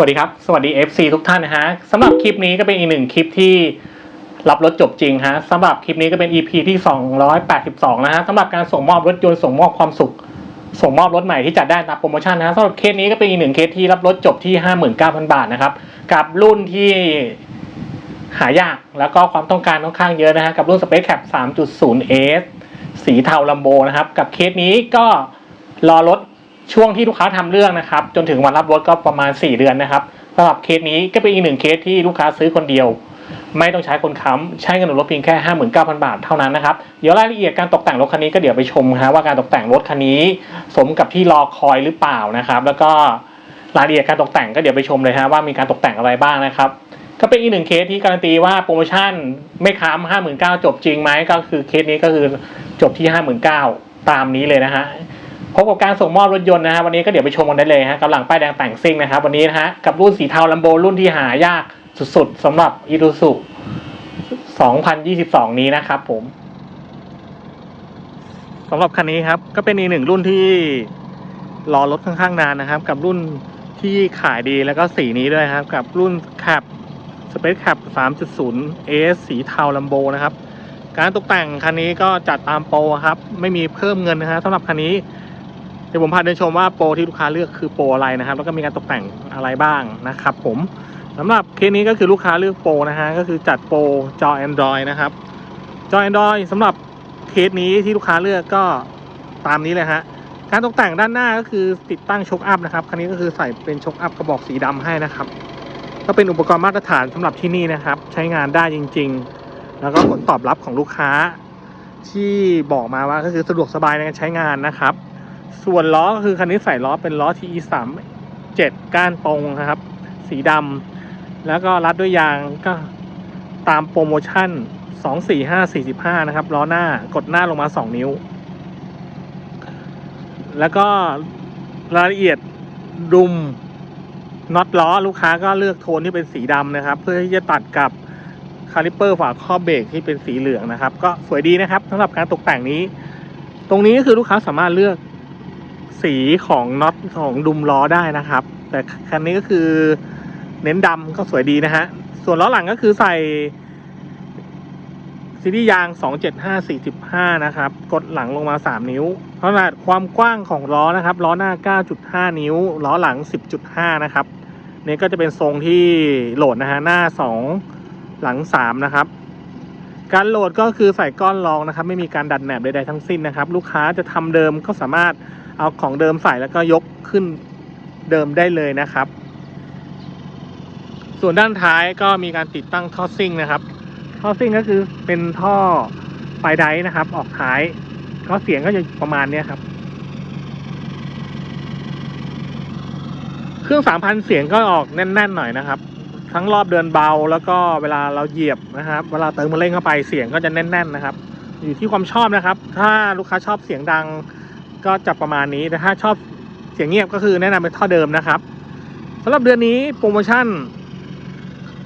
วัสดีครับ สวัสดี FC ทุกท่านนะฮะสำหรับคลิปนี้ก็เป็นอีกหนึ่งคลิปที่รับรถจบจริงฮะสำหรับคลิปนี้ก็เป็น EP ที่ 282 นะฮะสำหรับการส่งมอบรถยนต์ส่งมอบความสุข ส่งมอบรถใหม่ที่จัดได้ตามโปรโมชั่นนะฮะสำหรับเคสนี้ก็เป็นอีกหนึ่งเคสที่รับรถจบที่ 59,000 บาทนะครับ กับรุ่นที่หายากแล้วก็ความต้องการค่อนข้างเยอะนะฮะกับรุ่น Space Cap 3.0S สีเทาลัมโบนะครับ กับเคสนี้ก็รอรถ ช่วงที่ลูกค้าทำเรื่องนะครับ จนถึงวันรับรถก็ประมาณ 4 เดือนนะครับสำหรับเคสนี้ก็เป็นอีกหนึ่งเคสที่ลูกค้าซื้อคนเดียว ไม่ต้องใช้คนค้ำใช้เงินรถเพียงแค่ 59,000 บาทเท่านั้นนะครับเดี๋ยวรายละเอียดการตกแต่งรถคันนี้ก็เดี๋ยวไปชมฮะว่าการตกแต่งรถคันนี้ สมกับที่รอคอยหรือเปล่านะครับ แล้วก็รายละเอียดการตกแต่งก็เดี๋ยวไปชมเลยฮะว่ามีการตกแต่งอะไรบ้างนะครับก็เป็นอีกหนึ่งเคสที่การันตีว่าโปรโมชั่นไม่ค้ำห้าหมื่นเก้าจบจริงไหมก็คือเคสนี้ก็คือจบที่ห้าหมื่นเก้าตามนี้เลยนะฮะ พบกับการส่งมอบรถยนต์นะฮะวันนี้ก็เดี๋ยวไปชมกันได้เลยฮะกับหลังป้ายแดงแต่งซิ่งนะครับวันนี้นะฮะกับรุ่นสีเทาลัมโบรุ่นที่หายากสุดๆสำหรับอี u ูซุ2022 นี้นะครับผมสำหรับคันนี้ครับก็เป็นอีกหนึ่งรุ่นที่รอรถค่อนข้างนานนะครับ กับรุ่นที่ขายดีแล้วก็สีนี้ด้วยครับ กับรุ่น Cap Space Cap 3.0 AS สีเทาลัมโบนะครับ การตกแต่งคันนี้ก็จัดตามโปรครับ ไม่มีเพิ่มเงินนะฮะสำหรับคันนี้ เดี๋ยวผมพาเดินชมว่าโปรที่ลูกค้าเลือกคือโปรอะไรนะครับ แล้วก็มีการตกแต่งอะไรบ้างนะครับ ผมสำหรับเคสนี้ก็คือลูกค้าเลือกโปรนะฮะก็คือจัดโปรจอ Android นะครับจอ Android สำหรับเคสนี้ที่ลูกค้าเลือกก็ตามนี้เลยฮะการตกแต่งด้านหน้าก็คือติดตั้งช็อคอัพนะครับคันนี้ก็คือใส่เป็นช็อคอัพกระบอกสีดำให้นะครับ ก็เป็นอุปกรณ์มาตรฐานสำหรับที่นี่นะครับ ใช้งานได้จริง ๆ แล้วก็ผลตอบรับของลูกค้า ที่บอกมาว่าก็คือสะดวกสบายในการใช้งานนะครับ ส่วนล้อก็คือคันนี้ใส่ล้อเป็นล้อ TE 3 7ก้านตรงนะครับ สีดำแล้วก็รัดด้วยยางก็ตามโปรโมชั่น 2 4 5 45 นะครับล้อหน้ากดหน้าลงมา 2 นิ้ว แล้วก็รายละเอียดดุมน็อตล้อลูกค้าก็เลือกโทนที่เป็นสีดำนะครับ เพื่อที่จะตัดกับคาลิปเปอร์ฝาครอบเบรกที่เป็นสีเหลืองนะครับ ก็สวยดีนะครับสำหรับการตกแต่งนี้ ตรงนี้ก็คือลูกค้าสามารถเลือก สีของน็อตของดุมล้อได้นะครับ แต่คันนี้ก็คือเน้นดำก็สวยดีนะฮะ ส่วนล้อหลังก็คือใส่ซีรีส์ยาง 275 45 นะครับ กดหลังลงมา 3 นิ้วขนาดความกว้างของล้อนะครับ ล้อหน้า 9.5 นิ้ว ล้อหลัง 10.5 นะครับ นี่ก็จะเป็นทรงที่โหลดนะฮะ หน้า 2 หลัง 3 นะครับ การโหลดก็คือใส่ก้อนรองนะครับ ไม่มีการดัดแหนบใดๆทั้งสิ้นนะครับ ลูกค้าจะทำเดิมก็สามารถ เอาของเดิมใส่แล้วก็ยกขึ้นเดิมได้เลยนะครับ ส่วนด้านท้ายก็มีการติดตั้งท่อซิ่งนะครับ ท่อซิ่งก็คือเป็นท่อไฟไดนะครับ ออกท้ายก็เสียงก็จะประมาณนี้ครับ เครื่องสามพันเสียงก็ออกแน่น ๆ หน่อยนะครับ ทั้งรอบเดินเบาแล้วก็เวลาเราเหยียบนะครับ เวลาเติมมาเร่งเข้าไปเสียงก็จะแน่น ๆ นะครับ อยู่ที่ความชอบนะครับ ถ้าลูกค้าชอบเสียงดัง ก็จะประมาณนี้แต่ถ้าชอบเสียงเงียบก็คือแนะนำเป็นท่อเดิมนะครับสำหรับเดือนนี้โปรโมชั่น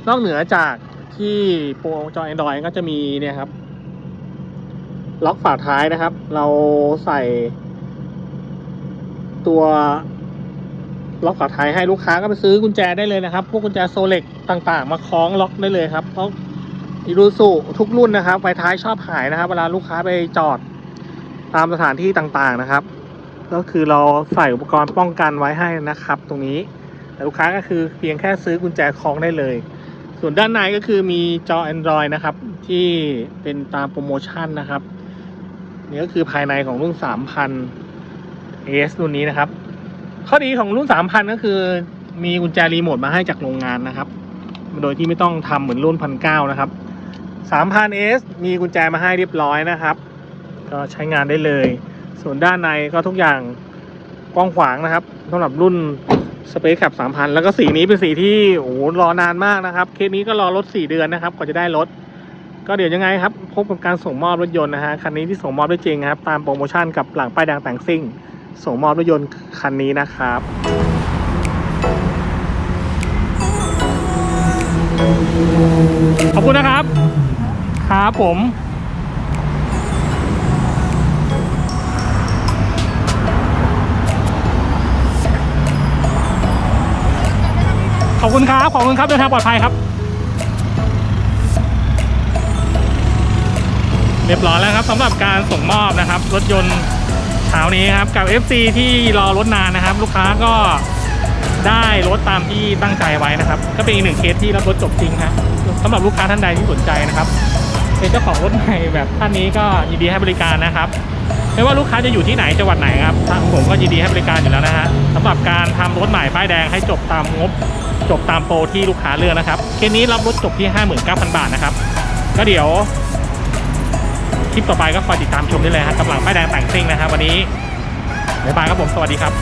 นอกเหนือจากที่โปรจอ Android ก็จะมีเนี่ยครับ ล็อกฝาท้ายนะครับ เราใส่ตัวล็อกฝาท้ายให้ลูกค้าก็ไปซื้อกุญแจได้เลยนะครับ พวกกุญแจโซเล็กต่างๆ มาคล้องล็อกได้เลยครับ เพราะอีรูสุทุกรุ่นนะครับไฟท้ายชอบหายนะครับ เวลาลูกค้าไปจอด ตามสถานที่ต่างๆนะครับ ก็คือเราใส่อุปกรณ์ป้องกันไว้ให้นะครับ ตรงนี้แต่ลูกค้าก็คือเพียงแค่ซื้อกุญแจคล้องได้เลย ส่วนด้านในก็คือมีจอ Android นะครับ ที่เป็นตามโปรโมชั่นนะครับนี่ก็คือภายในของรุ่น 3000 AS รุ่นนี้นะครับ ข้อดีของรุ่น 3000 ก็คือมีกุญแจรีโมทมาให้จากโรงงานนะครับ โดยที่ไม่ต้องทำเหมือนรุ่น1009นะครับ 3000 AS มีกุญแจมาให้เรียบร้อยนะครับ ก็ใช้งานได้เลย ส่วนด้านในก็ทุกอย่างกว้างขวางนะครับสำหรับรุ่น Space Cap 3,000แล้วก็สีนี้เป็นสีที่โอ้โหรอนานมากนะครับ เคสนี้ก็รอรถ4เดือนนะครับกว่าจะได้รถ ก็เดี๋ยวยังไงครับ พบกับการส่งมอบรถยนต์นะฮะคันนี้ที่ส่งมอบได้จริงครับ ตามโปรโมชั่นกับหลังป้ายแดงแต่งซิ่ง ส่งมอบรถยนต์คันนี้นะครับขอบคุณนะครับ ครับผม คุณครับ ขอบคุณครับเดินทางปลอดภัยครับ เรียบร้อยแล้วครับสำหรับการส่งมอบนะครับ รถยนต์เช้านี้ครับ กับ FC ที่รอรถนานนะครับ ลูกค้าก็ได้รถตามที่ตั้งใจไว้นะครับ ก็เป็นอีกหนึ่งเคสที่รับรถจบจริงครับสำหรับลูกค้าท่านใดที่สนใจนะครับเป็นเจ้าของรถใหม่แบบท่านนี้ก็ยินดีให้บริการนะครับ ไม่ว่าลูกค้าจะอยู่ที่ไหนจังหวัดไหนครับทางผมก็ยินดีให้บริการอยู่แล้วนะฮะสำหรับการทำรถใหม่ป้ายแดงให้จบตามงบ จบตามโปรที่ลูกค้าเลือกนะครับเคสนี้รับรถจบที่ 59,000 บาทนะครับก็เดี๋ยวคลิปต่อไปก็คอยติดตามชมได้เลยฮะกำลังป้ายแดงแต่งซิ่งนะครับวันนี้บ๊ายบายครับผมสวัสดีครับ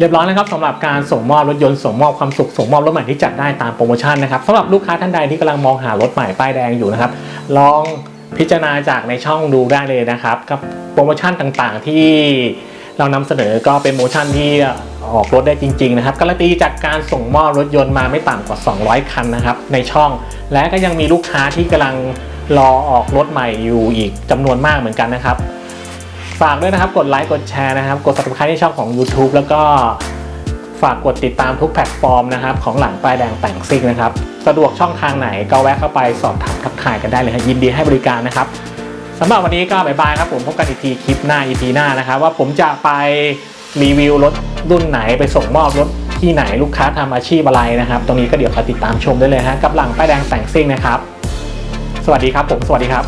เรียบร้อยนะครับสำหรับการส่งมอบรถยนต์ส่งมอบความสุขส่งมอบรถใหม่ที่จัดได้ตามโปรโมชั่นนะครับสำหรับลูกค้าท่านใดที่กำลังมองหารถใหม่ป้ายแดงอยู่นะครับลองพิจารณาจากในช่องดูได้เลยนะครับกับโปรโมชั่นต่างๆ ที่เรานำเสนอก็เป็นโปรโมชั่นที่ออกรถได้จริง ๆ นะครับการันตีจากการส่งมอบรถยนต์มาไม่ต่ำกว่า 200 คันนะครับในช่อง และก็ยังมีลูกค้าที่กำลังรอออกรถใหม่อยู่อีกจำนวนมากเหมือนกันนะครับ ฝากด้วยนะครับกดไลค์กดแชร์นะครับ กด subscribe ที่ช่องของ YouTube แล้วก็ฝากกดติดตามทุกแพลตฟอร์มนะครับ ของหลังป้ายแดงแต่งซิ่งนะครับ สะดวกช่องทางไหนก็แวะเข้าไปสอบถามทักทายกันได้เลยครับยินดีให้บริการนะครับสำหรับวันนี้ก็บายบายครับผมพบกันอีกทีคลิปหน้า EP หน้านะครับ ว่าผมจะไปรีวิวรถรุ่นไหนไปส่งมอบรถที่ไหนลูกค้าทำอาชีพอะไรนะครับ ตรงนี้ก็เดี๋ยวคอยติดตามชมได้เลยฮะกับหลังป้ายแดงแต่งซิ่งนะครับ สวัสดีครับผมสวัสดีครับ